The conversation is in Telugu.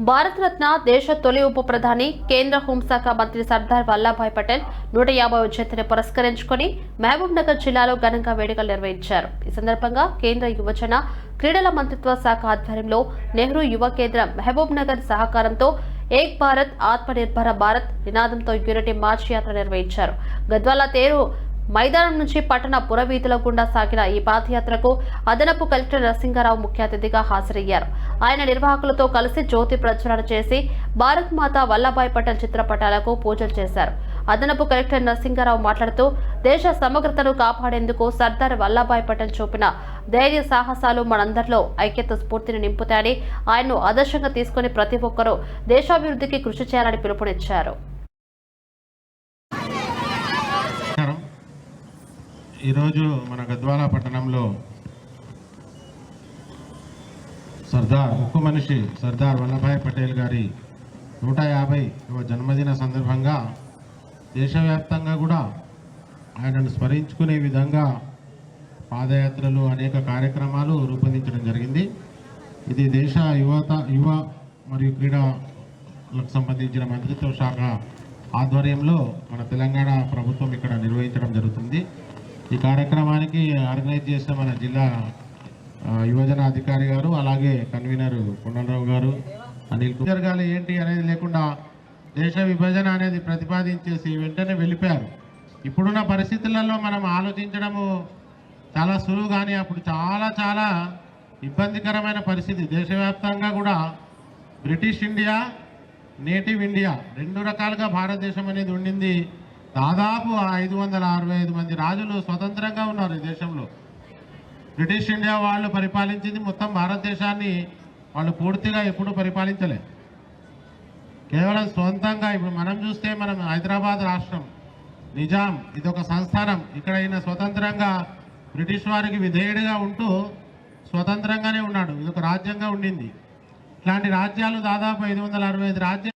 భారతరత్న దేశ తొలి ఉప ప్రధాని కేంద్ర హోంశాఖ మంత్రి సర్దార్ వల్లభాయ్ పటేల్ నూట యాభై జయంతిని పురస్కరించుకొని మహబూబ్ నగర్ జిల్లాలో ఘనంగా వేడుకలు నిర్వహించారు. ఈ సందర్భంగా కేంద్ర యువజన క్రీడల మంత్రిత్వ శాఖ ఆధ్వర్యంలో నెహ్రూ యువ కేంద్రం మహబూబ్ నగర్ సహకారంతో ఏక్ భారత్ ఆత్మనిర్భర భారత్ నినాదంతో యూనిటీ మార్చ్ యాత్ర నిర్వహించారు. గద్వాల తేరు మైదానం నుంచి పట్టణ పురవీధుల గుండా సాగిన ఈ పాదయాత్రకు అదనపు కలెక్టర్ నరసింహారావు ముఖ్య అతిథిగా హాజరయ్యారు. ఆయన నిర్వాహకులతో కలిసి జ్యోతి ప్రజ్వలన చేసి భారత్ మాత వల్లభాయ్ పటేల్ చిత్రపటాలకు పూజలు చేశారు. అదనపు కలెక్టర్ నరసింహారావు మాట్లాడుతూ దేశ సమగ్రతను కాపాడేందుకు సర్దార్ వల్లభాయ్ పటేల్ చూపిన ధైర్య సాహసాలు మనందరిలో ఐక్యత స్ఫూర్తిని నింపుతాయని ఆయన్ను ఆదర్శంగా తీసుకుని ప్రతి ఒక్కరూ దేశాభివృద్ధికి కృషి చేయాలని పిలుపునిచ్చారు. ఈరోజు మన గద్వాల పట్టణంలో సర్దార్ ఉక్కు మనిషి సర్దార్ వల్లభాయ్ పటేల్ గారి నూట యాభై జన్మదిన సందర్భంగా దేశవ్యాప్తంగా కూడా ఆయనను స్మరించుకునే విధంగా పాదయాత్రలు అనేక కార్యక్రమాలు రూపొందించడం జరిగింది. ఇది దేశ యువత యువ మరియు క్రీడలకు సంబంధించిన మంత్రిత్వ శాఖ ఆధ్వర్యంలో మన తెలంగాణ ప్రభుత్వం ఇక్కడ నిర్వహించడం జరుగుతుంది. ఈ కార్యక్రమానికి ఆర్గనైజ్ చేసిన మన జిల్లా యువజన అధికారి గారు అలాగే కన్వీనర్ కొండలరావు గారు అనిల్ జరగాలి ఏంటి అనేది లేకుండా దేశ విభజన అనేది ప్రతిపాదించేసి వెంటనే వెళ్ళిపోయారు. ఇప్పుడున్న పరిస్థితులలో మనం ఆలోచించడము చాలా సులువు కానీ అప్పుడు చాలా చాలా ఇబ్బందికరమైన పరిస్థితి. దేశవ్యాప్తంగా కూడా బ్రిటిష్ ఇండియా నేటివ్ ఇండియా రెండు రకాలుగా భారతదేశం అనేది ఉండింది. దాదాపు ఐదు వందల అరవై ఐదు మంది రాజులు స్వతంత్రంగా ఉన్నారు ఈ దేశంలో. బ్రిటిష్ ఇండియా వాళ్ళు పరిపాలించింది మొత్తం భారతదేశాన్ని వాళ్ళు పూర్తిగా ఎప్పుడూ పరిపాలించలే. కేవలం సొంతంగా ఇప్పుడు మనం చూస్తే మనం హైదరాబాద్ రాష్ట్రం నిజాం ఇది ఒక సంస్థానం. ఇక్కడ ఈయన స్వతంత్రంగా బ్రిటిష్ వారికి విధేయుడిగా ఉంటూ స్వతంత్రంగానే ఉన్నాడు. ఇది ఒక రాజ్యంగా ఉండింది. ఇట్లాంటి రాజ్యాలు దాదాపు ఐదు వందల అరవై ఐదు రాజ్యాలు